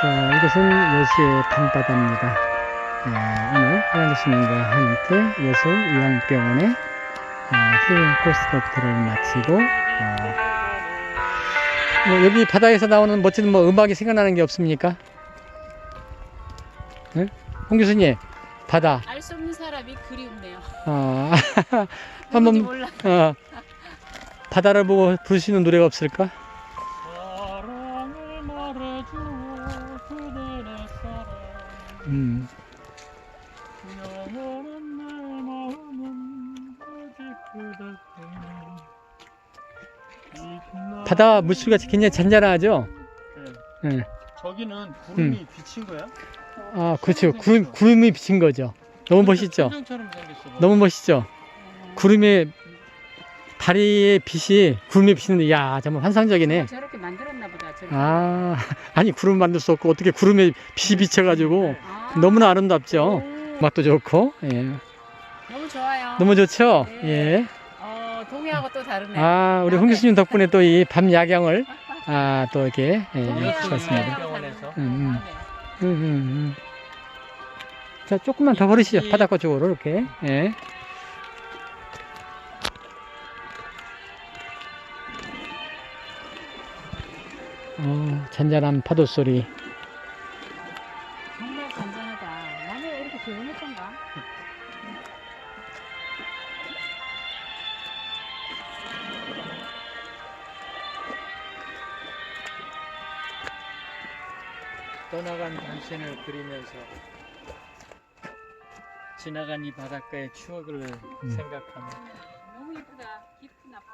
자, 이것은 여수의 밤바다입니다. 아, 오늘 하나님과 함께 여수 요양병원의 아, 힐링 코스 도트를 마치고 어, 뭐 여기 바다에서 나오는 멋진 뭐 음악이 생각나는 게 없습니까? 응? 홍 교수님 바다 알 수 없는 사람이 그리움네요. 어, 누군지 한번 몰라. 어, 바다를 보고 있는 노래가 없을까? 음, 영원한 내 마음은 오직 그대 뿐 바다 물소리가 굉장히 잔잔하죠? 네. 예. 저기는 구름이 비친 거야? 아, 그렇죠. 구름, 구름이 비친 거죠. 너무 멋있죠? 천장처럼 생겼어 너무 멋있죠? 구름에 다리의 빛이 구름에 비치는데, 야 정말 환상적이네. 저렇게 만들었나 보다. 저렇게. 아, 아니, 구름 만들 수 없고, 어떻게 구름에 빛이 비쳐가지고, 아. 너무나 아름답죠? 오, 맛도 좋고, 예. 너무 좋아요. 너무 좋죠? 네. 예. 어, 동해하고 또 다르네. 아, 우리 홍 교수님 덕분에 또 이 밤 야경을, 아, 또 이렇게, 예, 병원에서. 다르네. 음, 아, 네. 음, 음, 음. 자, 조금만 더 걸으시죠. 바닷가 쪽으로, 이렇게. 예. 어, 잔잔한 파도 소리. 조용했던가? 떠나간 당신을 그리면서 지나간 이 바닷가의 추억을 생각하며 너무 예쁘다. 깊은 아픔.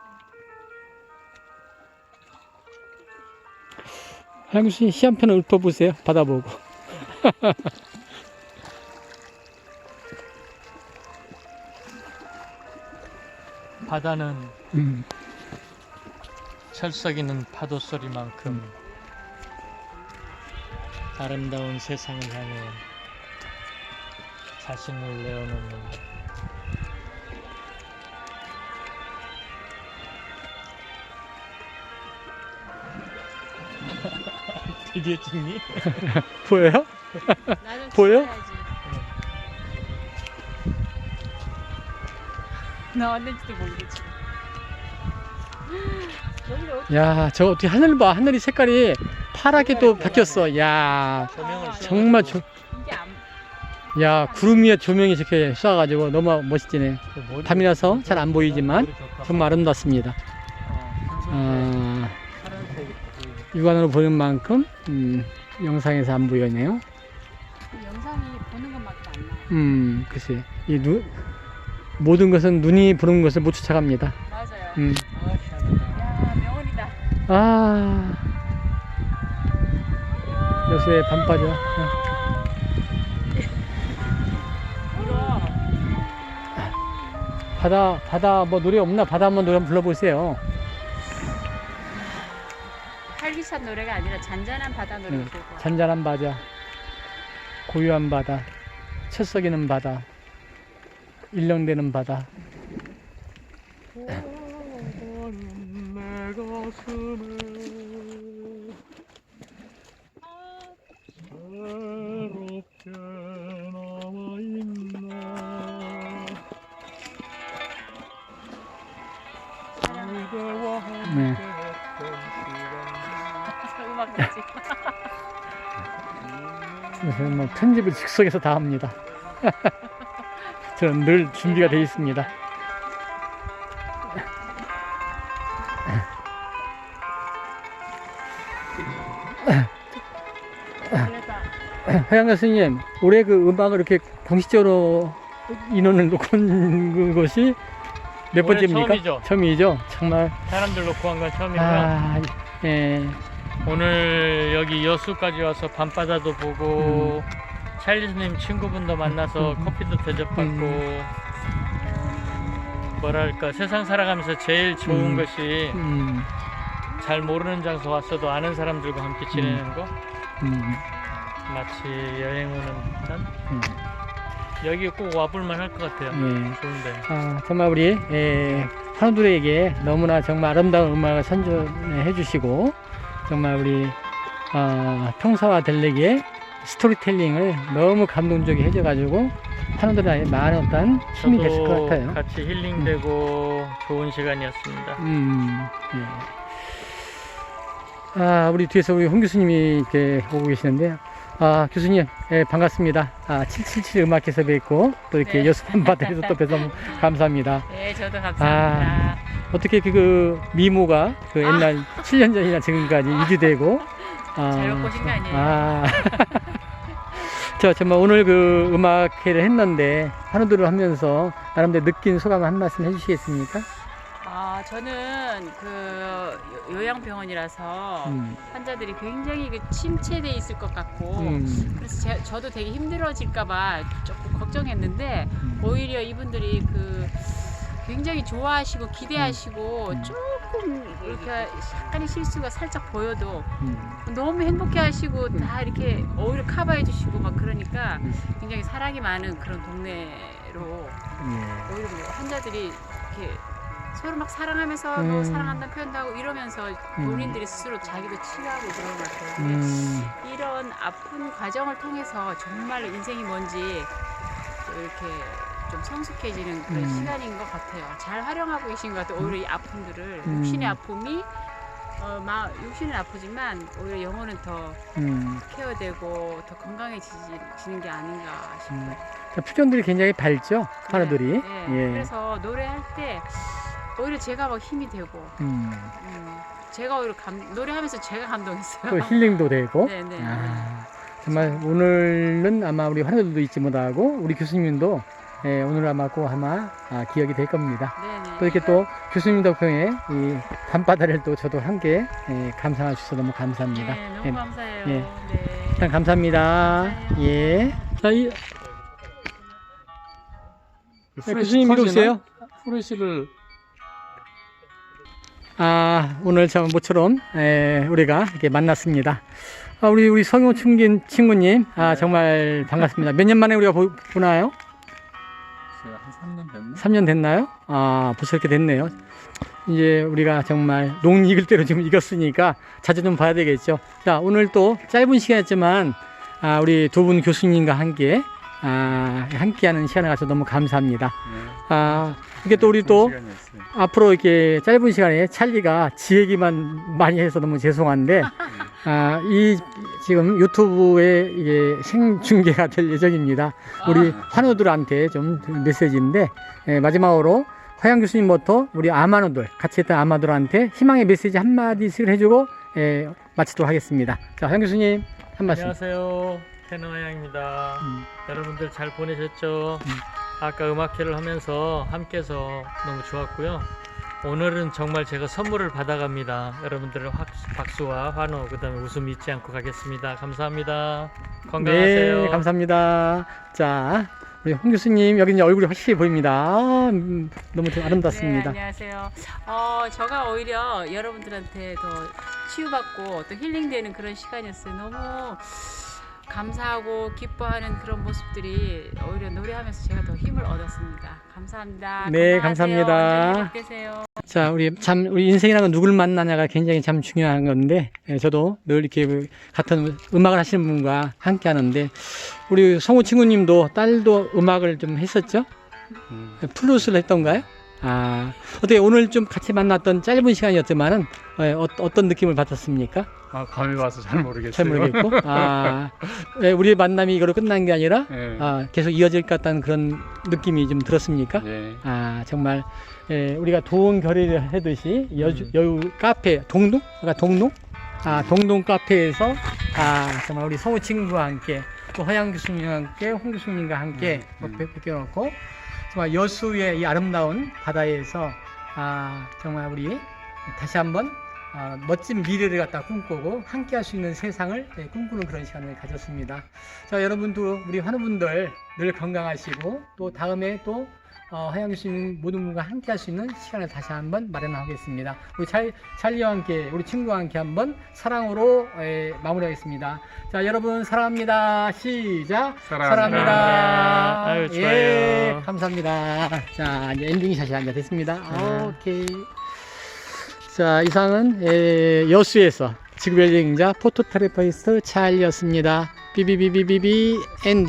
하영 씨, 시 한 편을 읊어보세요. 받아보고. 바다는 음, 철썩이는 파도 소리만큼 아름다운 세상을 향해 자신을 내어놓는다. 드디어 찍니? 보여요? 보여? 나왔는지도 모르겠지. 야, 저 어떻게 하늘 봐. 하늘이 색깔이 파랗게 또 바뀌었어. 야, 조명을 정말 조, 야, 구름 위에 조명이 이렇게 쏴가지고 너무 멋지네. 밤이 라서 잘 안 보이지만 정말 아름답습니다. 아, 육안으로 보는 만큼 음, 영상에서 안 보이네요. 영상이 보는 것만큼 안 나와. 음, 글쎄, 이 눈, 모든 것은 눈이 보는 것을 못 쫓아갑니다. 맞아요. 음, 야 명언이다. 아, 여수의 밤바죠. 어. 이거 바다, 바다 뭐 노래 없나? 바다 한번 노래 한번 불러보세요. 활기찬 노래가 아니라 잔잔한 바다 노래 음, 부르고. 잔잔한 바다, 고요한 바다, 철썩이는 바다, 일렁대는 바다. 네. 음악 뭐 편집을 즉석에서 다 합니다. 저는 늘 준비가 되어 있습니다. 하양 교수님, 올해 그 음악을 이렇게 공식적으로 인원을 놓고 온 것이 몇 번째입니까? 처음이죠. 처음이죠. 정말. 사람들 놓고 한 건 처음이고요 아, 예. 오늘 여기 여수까지 와서 밤바다도 보고 찰리스님 친구분도 만나서 음. 커피도 대접받고 음. 뭐랄까 세상 살아가면서 제일 좋은 음. 것이 음, 잘 모르는 장소 왔어도 아는 사람들과 함께 지내는 거 음, 마치 여행 오는 듯한 음. 여기 꼭 와볼만 할 것 같아요 예. 좋은데 아, 정말 우리 예, 한우들에게 너무나 정말 아름다운 음악을 선전해 주시고 정말 우리 어, 평사화되려기에 스토리텔링을 너무 감동적이 해줘가지고 환우들한테 많은 어떤 힘이 됐을 것 같아요. 같이 힐링되고 좋은 시간이었습니다. 음, 예. 아, 우리 뒤에서 우리 홍 교수님이 이렇게 오고 계시는데, 아, 교수님, 예, 반갑습니다. 아, 777 음악에서 뵙고, 또 이렇게 네. 여수 한바다에서 또 뵈서 너무 감사합니다. 네, 저도 감사합니다. 어떻게 그, 그 미모가 그 옛날 7년 전이나 지금까지 유지되고, 아, 잘 먹고 오신 거 아니에요? 아. 저 정말 오늘 그 음악회를 했는데, 한우들을 하면서 나름대로 느낀 소감 한 말씀 해주시겠습니까? 아, 저는 그 요- 요양병원이라서 음, 환자들이 굉장히 그 침체돼 있을 것 같고 음, 그래서 제, 저도 되게 힘들어질까봐 조금 걱정했는데 음. 오히려 이분들이 그 굉장히 좋아하시고 기대하시고 음. 조금 이렇게 약간의 실수가 살짝 보여도 음. 너무 행복해하시고 음. 다 이렇게 오히려 커버해주시고 막 그러니까 음. 굉장히 사랑이 많은 그런 동네로 예. 오히려 뭐 환자들이 이렇게 서로 막 사랑하면서 뭐 음. 사랑한다는 표현도 하고 이러면서 음. 본인들이 스스로 자기도 치유하고 그런 것 같아요. 음, 이런 아픈 과정을 통해서 정말 인생이 뭔지 또 이렇게 좀 성숙해지는 그런 음. 시간인 것 같아요. 잘 활용하고 계신 것 같아요. 오히려 이 아픔들을 음. 육신의 아픔이 어, 마, 육신은 아프지만 오히려 영혼은 더 음. 케어되고 더 건강해지는 게 아닌가 싶어요. 음. 자, 표정들이 굉장히 밝죠? 하나들이. 네, 네. 예. 그래서 노래할 때 오히려 제가 막 힘이 되고 음. 음, 제가 오히려 감, 노래하면서 제가 감동했어요. 또 힐링도 되고. 네, 네. 아, 정말 오늘은 아마 우리 환우들도 잊지 못하고 우리 교수님도 예, 오늘 아마 꼭 아마 아, 기억이 될 겁니다. 네, 네. 또 이렇게 또 교수님 덕분에 이 밤바다를 또 저도 함께 예, 감상해 주셔서 너무 감사합니다. 네, 너무 예, 감사해요. 예. 네. 일단 감사합니다. 감사해요. 예. 자, 이, 네, 교수님 이리? 오세요. 후레쉬를 아, 오늘 저 모처럼 에, 우리가 이렇게 만났습니다. 아, 우리 우리 성효 충긴 친구님, 아 네. 정말 반갑습니다. 몇 년 만에 우리가 보, 보나요? 제가 한 3년 됐나? 3년 됐나요? 아, 벌써 이렇게 됐네요. 이제 우리가 정말 농 익을 대로 지금 익었으니까 자주 좀 봐야 되겠죠. 자, 오늘 또 짧은 시간이었지만 아, 우리 두 분 교수님과 함께 아, 함께하는 시간을 가서 너무 감사합니다. 네. 아, 이게 또 우리 또 시간이었어요. 앞으로 이렇게 짧은 시간에 찰리가 지 얘기만 많이 해서 너무 죄송한데, 아, 이 지금 유튜브에 이게 생중계가 될 예정입니다. 우리 환우들한테 좀 메시지인데, 예, 마지막으로 화양 교수님부터 우리 아마노들, 같이 했던 아마들한테 희망의 메시지 한 마디씩 해주고, 예, 마치도록 하겠습니다. 자, 화양 교수님, 한 말씀. 안녕하세요. 테너양입니다. 음, 여러분들 잘 보내셨죠? 음. 아까 음악회를 하면서 함께해서 너무 좋았고요. 오늘은 정말 제가 선물을 받아갑니다. 여러분들의 확- 박수와 환호, 그 다음에 웃음 잊지 않고 가겠습니다. 감사합니다. 건강하세요. 네, 감사합니다. 자, 우리 홍 교수님, 여기 이제 얼굴이 확실히 보입니다. 아, 음, 너무 좀 아름답습니다. 네, 안녕하세요. 어, 저가 오히려 여러분들한테 더 치유받고 또 힐링되는 그런 시간이었어요. 너무 감사하고 기뻐하는 그런 모습들이 오히려 노래하면서 제가 더 힘을 얻었습니다. 감사합니다. 네, 건강하세요. 감사합니다. 되세요. 자, 우리 참, 우리 인생이라는 건 누굴 만나냐가 굉장히 참 중요한 건데, 예, 저도 늘 이렇게 같은 음악을 하시는 분과 함께 하는데, 우리 성우 친구님도 딸도 음악을 좀 했었죠? 음. 플루스를 했던가요? 아, 어떻게 오늘 좀 같이 만났던 짧은 시간이었지만은, 예, 어, 어떤 느낌을 받았습니까? 아, 감이 와서 잘 모르겠어요. 잘 모르겠고. 아, 예, 우리 만남이 이거로 끝난 게 아니라, 네. 아, 계속 이어질 것 같다는 그런 느낌이 좀 들었습니까? 예. 아 정말 예, 우리가 도원 결의를 하듯이 여주, 음. 여우 카페 동동 아까 동동 아 동동 카페에서 아 정말 우리 서우 친구와 함께 또 허양 교수님과 함께 홍 교수님과 함께 음, 음. 뵙- 뵙겨놓고 정말 여수의 이 아름다운 바다에서 아 정말 우리 다시 한번 아, 멋진 미래를 갖다 꿈꾸고 함께 할 수 있는 세상을 예, 꿈꾸는 그런 시간을 가졌습니다. 자, 여러분도 우리 환우분들 늘 건강하시고 또 다음에 또 어, 교수님 모든 분과 함께 할 수 있는 시간을 다시 한번 마련하겠습니다. 우리 찰, 찰리와 함께 우리 친구와 함께 한번 사랑으로 에, 마무리하겠습니다. 자, 여러분 사랑합니다. 시작. 사랑합니다. 사랑합니다. 아유, 예. 감사합니다. 자, 이제 엔딩 샷이 앉아 됐습니다. 네. 오케이. 자, 이상은 에, 여수에서 지구별 여행자 포토테라피스트 찰리였습니다. 비비비비비비 엔딩.